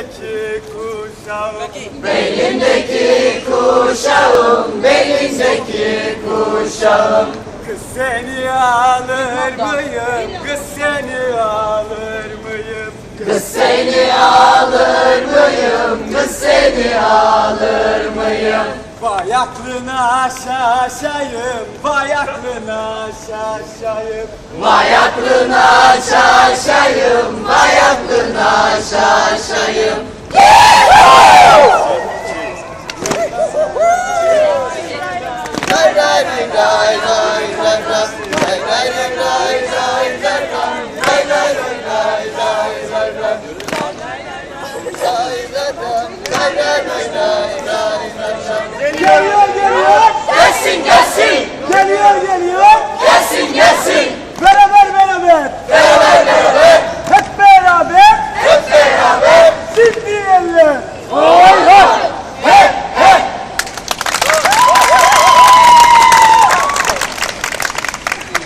belindeki kuşağım. Belindeki kuşağım, belindeki kuşağım. Kız seni alır mıyım? Kız seni alır mıyım? Kız seni alır mıyım, kız seni alır mıyım? Vay aklına şaşayım, vay aklına şaşayım. Vay aklına şaşayım, yaşayıp Geliyor geliyor. Gelsin gelsin. Geliyor geliyor.